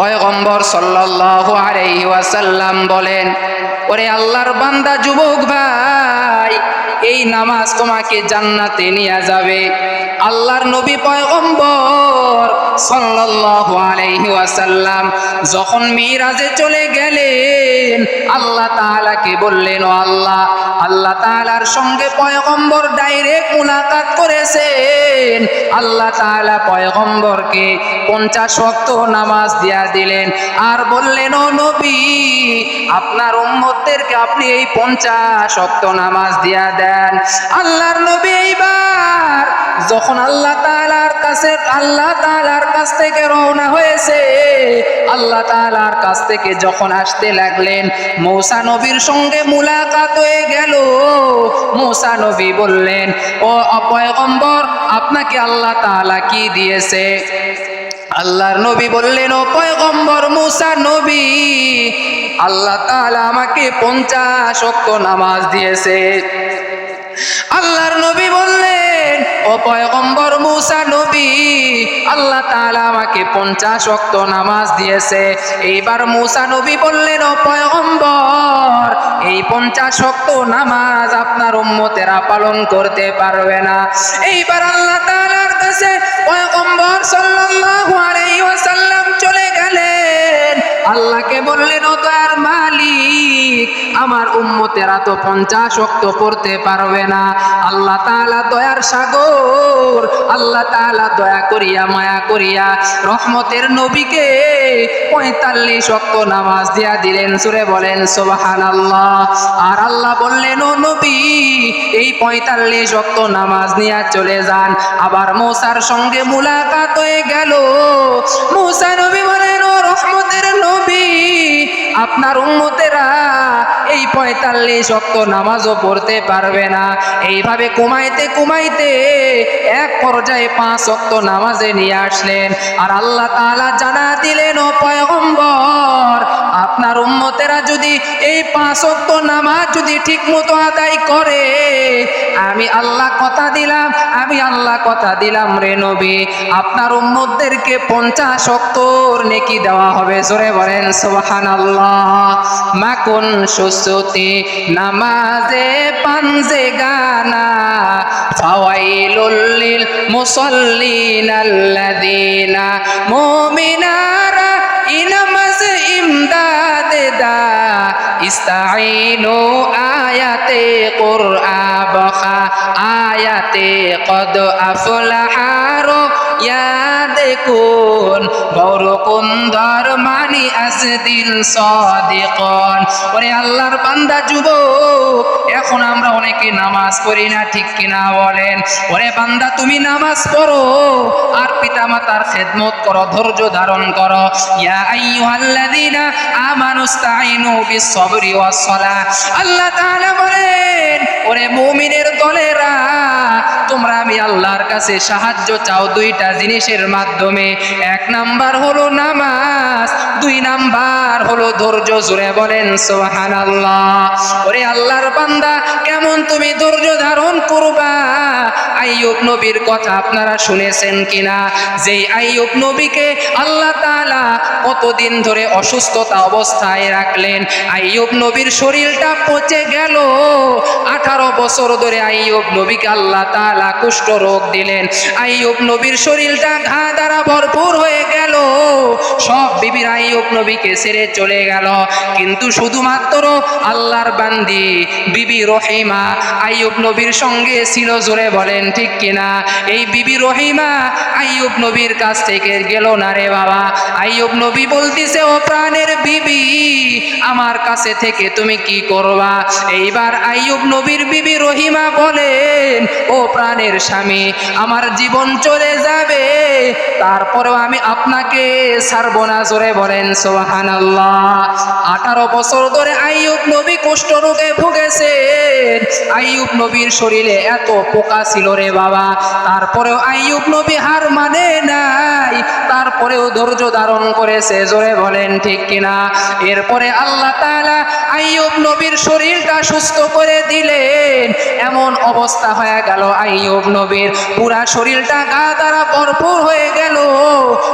পয়গম্বর সাল্লাল্লাহু আলাইহি ওয়াসাল্লাম বলেন, ওরে আল্লাহর বান্দা, যুবক ভাই, এই নামাজ তোমাকে জান্নাতে নিয়ে যাবে। আল্লাহর নবী পয়গম্বর সাল্লাল্লাহু আলাইহি ওয়াসাল্লাম যখন মিরাজে চলে গেলেন, আল্লাহ তাআলাকে বললেন, ও আল্লাহ আল্লাহ তাআলার সঙ্গে পয়গম্বর ডাইরেক্ট মুলাকাত করেছেন আল্লাহ তাআলা পয়গম্বরকে পঞ্চাশ ওয়াক্ত নামাজ দিয়া দিলেন। আর বললেন, ও নবী, আপনার উম্মতদেরকে আপনি এই পঞ্চাশ ওয়াক্ত নামাজ দিয়া দেন। আল্লাহর নবী এইবার যখন আল্লাহ তাআলার কাছে, আল্লাহ তাআলার কাছ থেকে রওনা হয়েছে, আল্লাহ তাআলার কাছ থেকে যখন আসতে লাগলেন, মৌসা নবীর সঙ্গে মুলাকাত হয়ে গেল। মৌসা নবী বললেন, ও অপয়গম্বর আপনাকে আল্লাহ তাআলা কি দিয়েছে? আল্লাহর নবী বললেন, ও পয়গম্বর মুসা নবী, আল্লাহ তাআলা আমাকে পঞ্চাশ অক্ষ নামাজ দিয়েছে। আল্লাহর নবী বললেন, ও পয়গম্বর মুসা আল্লাহ তাআলা আমাকে পঞ্চাশ ওয়াক্ত নামাজ দিয়েছে। এইবার মুসা নবী বললেন, ও পয়গম্বর, এই পঞ্চাশ ওয়াক্ত নামাজ আপনার উম্মতেরা পালন করতে পারবে না। এইবার আল্লাহ তাআলার কাছে আলাইহি ওয়াসাল্লাম চলে গেলেন। আল্লাহকে বললেন মালিক আমার উম্মতেরা তো পঞ্চাশ অক্ত পড়তে পারবে না। আল্লাহ তাআলা দয়ার সাগর, আল্লাহ তাআলা দয়া করিয়া, মায়া করিয়া রহমতের নবীকে পঁয়তাল্লিশ অক্ত নামাজ দিয়া দিলেন। সুরে বলেন সোবাহান আল্লাহ আর আল্লাহ বললেন, ও নবী, এই পঁয়তাল্লিশ অক্ত নামাজ নিয়ে চলে যান। আবার মৌসার সঙ্গে মুলাকাত হয়ে গেল। মৌসা নবী বলেন, ও রহমতের নবী আপনার উম্মতেরা এই পঁয়তাল্লিশ অক্ত নামাজও পড়তে পারবে না। এইভাবে কুমাইতে কুমাইতে এক পর্যায়ে পাঁচ অক্ত নামাজে নিয়ে আসলেন। আর আল্লাহ তালা জানা দিলেন, ও উম্মতেরা যদি এই পাঁচ অক্ত নামাজ যদি ঠিক মতো আদায় করে, আমি আল্লাহ কথা দিলাম, আমি আল্লাহ কথা দিলাম রে নবী। আপনার উম্মতদেরকে পঞ্চাশ অক্তর নেকি দেওয়া হবে, জোরে বলেন সোহান আল্লাহ মাকুন সুসুতি, নামাজে পাঞ্জে গানা, ফাওয়াইলুল লিল মুসাল্লিন আল্লাযিনা মুমিনারা ইনামাজ ইস্তাইনু আয়াতে কদ বখা। আয়াতে কদ আফলাহারো দেখুন বড় কুন্দর মানি আসদিন সদিকন। ওরে আল্লাহর বান্দা যুব এখন আমরা অনেকে নামাজ পড়ি না, ঠিক কিনা বলেন? ওরে বান্দা, তুমি নামাজ পড়ো, আর পিতামাতার খেদমত করো, ধৈর্য ধারণ করো। ইয়া আইয়ুহাল্লাযীনা আমানুস্তাইনু বিস-সাবরি ওয়াস-সালাহ। আল্লাহ তাআলা বলেন, ওরে মুমিনের দলেরা আমি আল্লাহর কাছে সাহায্য চাও দুইটা জিনিসের মাধ্যমে। এক নাম্বার হলো নামাজ, দুই নাম্বার হলো ধৈর্য জুড়ে বলেন সোহান আল্লাহ ওরে আল্লাহর বান্দা, কেমন তুমি ধৈর্য ধারণ করবা? আইয়ুব নবীর কথা আপনারা শুনেছেন কিনা? যেই আইয়ুব নবীকে আল্লাহ তাআলা কতদিন ধরে অসুস্থতা অবস্থায় রাখলেন, আইয়ুব নবীর শরীরটা পচে গেল। আঠারো বছর ধরে আইয়ুব নবীকে আল্লাহ তালা তাআলা কুষ্ঠ রোগ দিলেন। আইয়ুব নবীর শরীরটা ঘা দ্বারা ভরপুর হয়ে গেল। সব বিবির আইয়ুব নবীকে ছেড়ে চলে গেল। কিন্তু শুধুমাত্র আল্লাহর বান্দি বিবি রহিমা আইয়ুব নবীর সঙ্গে ছিল জোরে বলেন, ঠিক কিনা এই বিবি রহিমা আইয়ুব নবীর কাছ থেকে গেল না রে বাবা? আইয়ুব নবী বলতিছে, ও প্রাণের বিবি, আমার কাছে থেকে তুমি কি করবা? এইবার আইয়ুব নবীর বিবি রহিমা বলেন, ও প্রাণের স্বামী, আমার জীবন চলে যাবে। তারপরেও আমি আপনাকে ছাড়বো না, জোরে বলেন সোহান আঠারো বছর ধরে আইয়ুব নবী কুষ্ঠ রোগে ভুগেছেন। আইয়ুব নবীর শরীরে এত পোকা ছিল রে বাবা। তারপরেও আইয়ুব নবী হার মানে নাই। তারপরেও ধৈর্য ধারণ করেছে, জোরে বলেন, ঠিক কিনা? এরপরে আল্লাহ তাআলা আইয়ুব নবীর শরীরটা সুস্থ করে দিলেন। এমন অবস্থা হয়ে গেল আইয়ুব নবীর পুরা শরীরটা গা দ্বারা ভরপুর হয়ে গেল।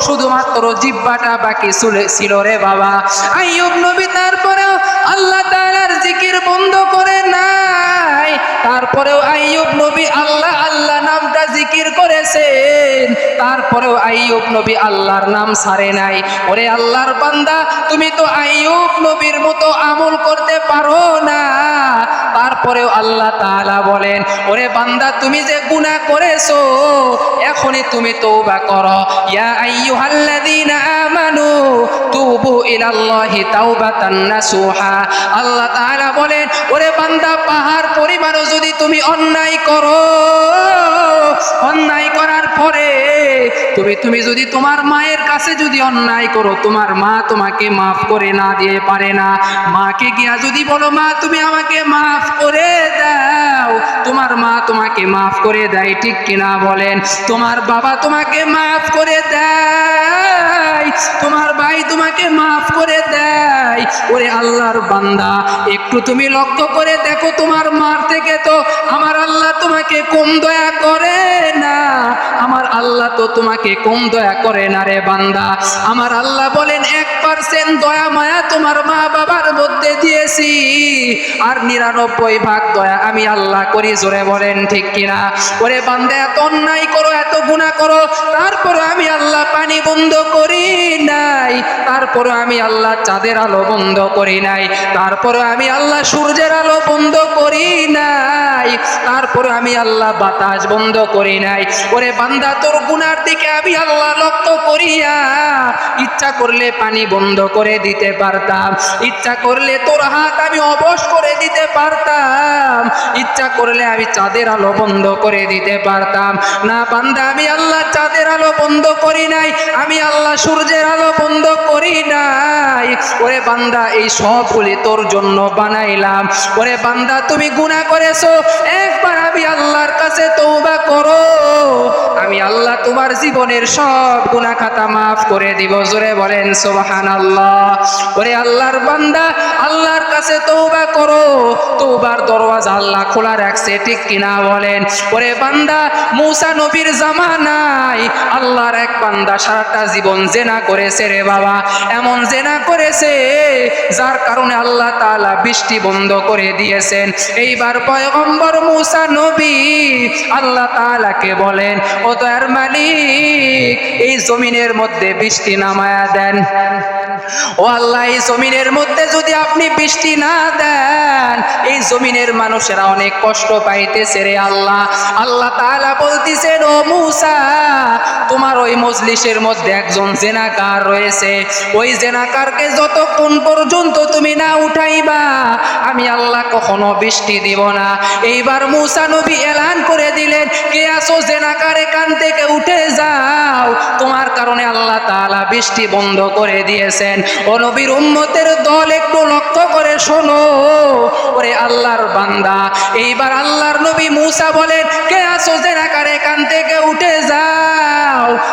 শুধুমাত্র জিব্বাটা বাকি চলে- ছিল রে বাবা। আইয়ুব নবী তারপরেও আল্লাহ তাআলার জিকির বন্ধ করে নাই। তারপরেও আইয়ুব নবী আল্লাহ আল্লাহ নামটা জিকির করেছেন। তারপরেও আইয়ুব নবী আল্লাহর নাম সারে নাই। ওরে আল্লাহর বান্দা, তুমি তো আইয়ুব নবীর মতো আমল করতে পারো না। তারপরেও আল্লাহ তাআলা বলেন, ওরে বান্দা, তুমি যে গুনাহ করেছ, এখনই তুমি তওবা করো। ইয়া আইয়ুহাল্লাযীনা আমানু, তুবু ইলাল্লাহি তাওবাতান নাসুহা। আল্লাহ তাআলা বলেন, ওরে বান্দা, পাহাড় পরিমাণও যদি তুমি অন্যায় করো অন্যায় করার পরে তুমি তুমি যদি তোমার মায়ের কাছে যদি অন্যায় করো, তোমার মা তোমাকে মাফ করে না দিয়ে পারে না। মাকে গিয়া যদি বলো, মা, তুমি আমাকে মাফ করে দাও। তোমার মা তোমাকে মাফ করে দেয়, ঠিক কিনা বলেন? তোমার বাবা তোমাকে মাফ করে দেয়, তোমার ভাই তোমাকে মাফ করে দেয়। ওরে আল্লাহর বান্দা, একটু তুমি লক্ষ্য করে দেখো তোমার মার থেকে তো আমার আল্লাহ তোমাকে কম দয়া করে না। আমার আল্লাহ তো তোমাকে কম দয়া করে না রে বান্দা। আমার আল্লাহ বলেন, এক পার্সেন্ট দয়া মায়া তোমার মা বাবার মধ্যে দিয়েছি। আর নিরানব্বই ভাগ দয়া আমি আল্লাহ করি, জোরে বলেন ঠিক কিনা? ওরে বান্দা, এত অন্যায় করো, এত গুণা করো তারপরে আমি আল্লাহ পানি বন্ধ করি নাই। তারপরে আমি আল্লাহ চাঁদের আলো বন্ধ করি নাই। তারপরে আমি আল্লাহ সূর্যের আলো বন্ধ করি নাই। তারপরে আমি আল্লাহ বাতাস বন্ধ করি নাই। ওরে বান্দা, তোর গুনার দিকে আমি আল্লাহ লক্ষ্য করিয়া ইচ্ছা করলে পানি বন্ধ করে দিতে পারতাম। ইচ্ছা করলে তোর হাত আমি অবশ করে দিতে পারতাম। ইচ্ছা করলে আমি চাঁদের আলো বন্ধ করে দিতে পারতাম। না বান্দা, আমি আল্লাহ চাঁদের আলো বন্ধ করি নাই, আমি আল্লাহ সূর্যের আলো বন্ধ করি নাই। ওরে বান্দা, এই সবগুলি তোর জন্য বানাইলাম। ওরে বান্দা, তুমি গুনাহ করেছ, একবার আমি আল্লাহর কাছে তওবা করো। আমি আল্লাহ তোমার জীবনের সব গুনাহ খাতা মাফ করে দিব। জোরে বলেন, সুবহানাল্লাহ। ওরে আল্লাহর বান্দা, আল্লাহর কাছে তওবা করো। তওবার দরওয়াজা আল্লাহ খোলা রাখছে, ঠিক কিনা বলেন? ওরে বান্দা, মূসা নবীর জামানায় আল্লাহর এক বান্দা সারাটা জীবন জেনা করেছে রে বাবা। এমন জেনা করেছে যার কারণে আল্লাহ তাআলা বৃষ্টি বন্ধ করে দিয়েছেন। এইবার পয়গম্বর মূসা নবী আল্লাহ তাআলাকে বলেন, ও তো দয়ার মালিক, এই জমিনের মধ্যে বৃষ্টি নামায়া দেন। ও আল্লাহ, এই জমিনের মধ্যে যদি আপনি বৃষ্টি না দেন, এই জমিনের মানুষেরা অনেক কষ্ট পাইতেছে রে আল্লাহ। আল্লাহ তাআলা বলতিছেন, ও মূসা, তোমার ওই মজলিসের মধ্যে একজন জেনাকার রয়েছে। ওই জেনাকারকে যতক্ষণ পর্যন্ত তুমি না উঠাইবা, আমি আল্লাহ কখনো বৃষ্টি দিব না। এইবার মূসা নবী এলান করে দিলেন, কে আসো জেনাকার এখান থেকে উঠে যাও। তোমার কারণে আল্লাহ তাআলা বৃষ্টি বন্ধ করে দিয়েছেন ও নবীর উম্মতের দল একটু লক্ষ্য করে শোনো। ওরে আল্লাহর বান্দা, এইবার আল্লাহর নবী মূসা বলেন, কে আসো জেনাকারে কান থেকে উঠে যাও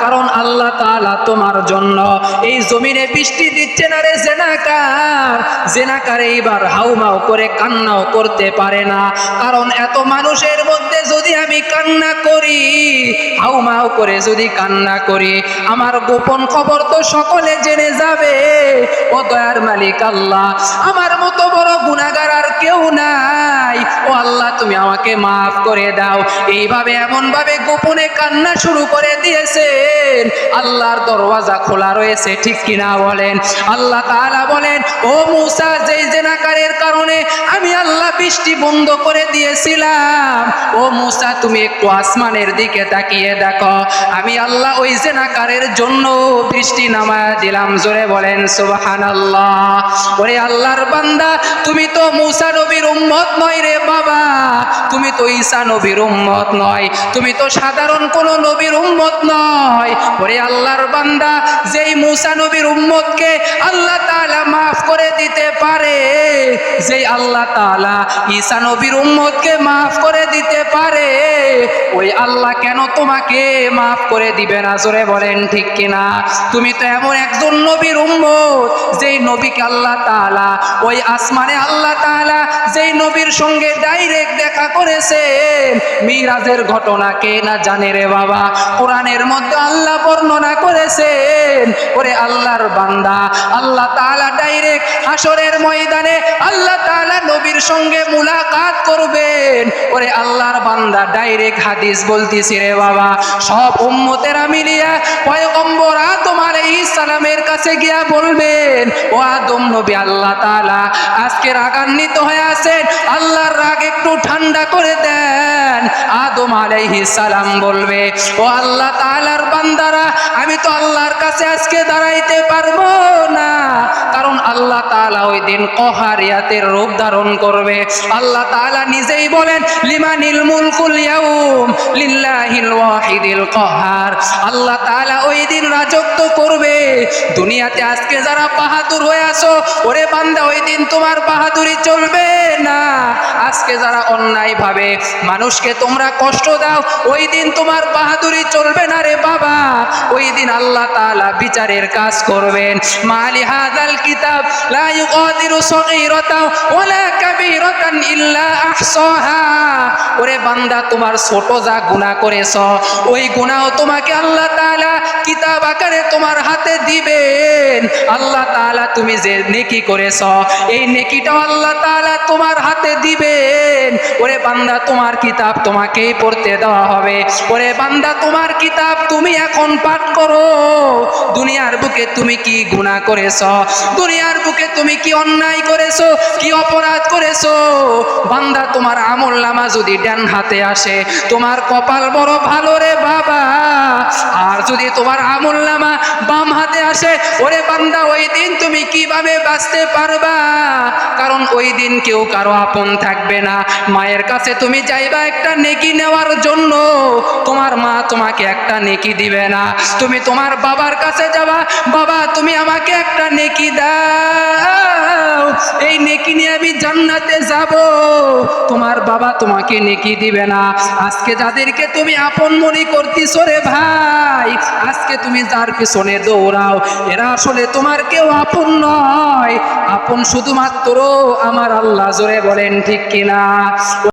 কারণ আল্লাহ তাআলা তোমার জন্য এই জমিনে বৃষ্টি দিচ্ছে না রে জেনাকার। জেনাকার এইবার হাউমাউ করে কান্নাও করতে পারে না। কারণ এত মানুষের মধ্যে যদি আমি কান্না করি, হাউমাউ করে যদি কান্না করি, আমার গোপন খবর তো সকলে জেনে যাবে, ও দয়ার মালিক আল্লাহ। আমার মতো বড় গুনাহগার আর কেউ নাই। ও আল্লাহ, তুমি আমাকে মাফ করে দাও। এইভাবে এমন ভাবে গোপনে কান্না শুরু করে দিয়েছেন। আল্লাহর দরওয়াজা খোলা রয়েছে, ঠিক কিনা বলেন? আল্লাহ তাআলা বলেন, ও মূসা, যেই জেনাকারের কারণে আমি আল্লাহ বৃষ্টি বন্ধ করে দিয়েছিলাম। ও মূসা, তুমি একটু আসমানের দিকে তাকিয়ে দেখো। আমি আল্লাহ ওই জেনাকারের জন্য বৃষ্টি নামায় দিলাম। জোরে বলেন, সুবহানাল্লাহ। ওরে আল্লাহর বান্দা, তুমি তো মুসা নবীর উম্মত নয় রে বাবা, তুমি তো ঈসা নবীর উম্মত নয়, তুমি তো সাধারণ কোন নবীর উম্মত নয়। ওরে আল্লাহর বান্দা, যেই মুসা নবীর উম্মতকে আল্লাহ তাআলা মাফ করে দিতে পারে, যেই আল্লাহ তাআলা ঈসা নবীর উম্মতকে মাফ করে দিতে পারে, ওই আল্লাহ কেন তোমাকে মাফ করে দিবে না? জোরে বলেন ঠিক কিনা? তুমি তো এমন একজন নবীর উম্মত, যেই নবীকে আল্লাহ তাআলা, ওই আসমানে আল্লাহ তাআলা, যেই নবীর সঙ্গে ডাইরেক্ট দেখা করেছে। মিরাজের ঘটনা কে না জানে রে বাবা? কোরআনের মধ্যে আল্লাহ বর্ণনা করেছেন, ওরে আল্লাহর বান্দা, আল্লাহ তাআলা ডাইরেক্ট হাসরের ময়দানে আল্লাহ তাআলা নবীর সঙ্গে মুলাকাত করবেন। ওরে আল্লাহর বান্দা, ডাইরেক্ট হাদিস বলতিছি রে বাবা। সব উম্মতেরা মিলিয়া পয়গম্বর আলাইহিস সালামের কাছে গিয়া বলবেন, ও আদম নবী আল্লাহ তাআলা, আজকে রাগান্বিত হয়ে আছেন, আল্লাহর রাগ একটু ঠান্ডা করে দেন। আদম আলাইহিস সালাম বলবে, ও আল্লাহ তাআলার বান্দারা, আমি তো আল্লাহর কাছে আজকে দাঁড়াইতে পারব না। কারণ আল্লাহ তাআলা ওই দিন কহারিয়াতের রূপ ধারণ করবে। আল্লাহ তাআলা নিজেই বলেন, লিমানিল মুলকুল ইয়াউম লিল্লাহিল ওয়াহিদিল কহার। আল্লাহ তাআলা ওই দিন রাজত্ব করবে। দুনিয়াতে আজকে যারা বাহাদুর হয়ে আসো ওরে বান্দা, ওই দিন তোমার বাহাদুরি চলবে। আজকে যারা অন্যায় ভাবে মানুষকে তোমরা কষ্ট দাও, ওই দিন তোমার বাহাদুরি চলবে না রে বাবা। ওই দিন আল্লাহ তাআলা বিচারের কাজ করবেন। মালি হাদাল কিতাব, লা ইউগাদিরু সগীরাতা ওয়ালা কাবীরাতান ইল্লা আহসাহা। ওরে বান্দা, তোমার ছোট যা গুনাহ করেছ, ওই গুনাহও তোমাকে আল্লাহ তাআলা তোমার হাতে দিবেন। আল্লাহ তাআলা তুমি যে নেকি করেছ, এই নেকিটাও আল্লাহ তাআলা তোমার হাতে দিবেন। ওরে বান্দা, তোমার কিতাব তোমাকেই পড়তে দেওয়া হবে। ওরে বান্দা, তোমার কিতাব তুমি এখন পাঠ করো। দুনিয়ার বুকে তুমি কি গুনাহ করেছ? দুনিয়ার বুকে তুমি কি অন্যায় করেছ? কি অপরাধ করেছ? বান্দা, তোমার আমল নামা যদি ডান হাতে আসে, তোমার কপাল বড় ভালো রে বাবা। আর যদি তোমার আমল নামা বাম হাতে আসে, ওরে বান্দা, ওই দিন তুমি কীভাবে বাঁচতে পারবা? কারণ ওই দিন কেউ কারও আপন থাকবে না। মায়ের কাছে তুমি চাইবা একটা নেকি নেওয়ার জন্য। তোমার মা তোমাকে একটা নেকি দিবে না। তুমি তোমার বাবার কাছে যাবা, বাবা, তুমি আমাকে একটা নেকি দাও। এই নেকি নিয়ে আমি জান্নাতে যাব। তোমার বাবা তোমাকে নেকি দিবে না। আজকে যাদেরকে তুমি আপন মনে করতেছো রে ভাই, আজকে তুমি যার পিছনে দৌড়াও। এরা আসলে তোমার কেউ আপন নয়। আপন শুধুমাত্র আমার আল্লাহ জোরে বলেন, ঠিক কিনা?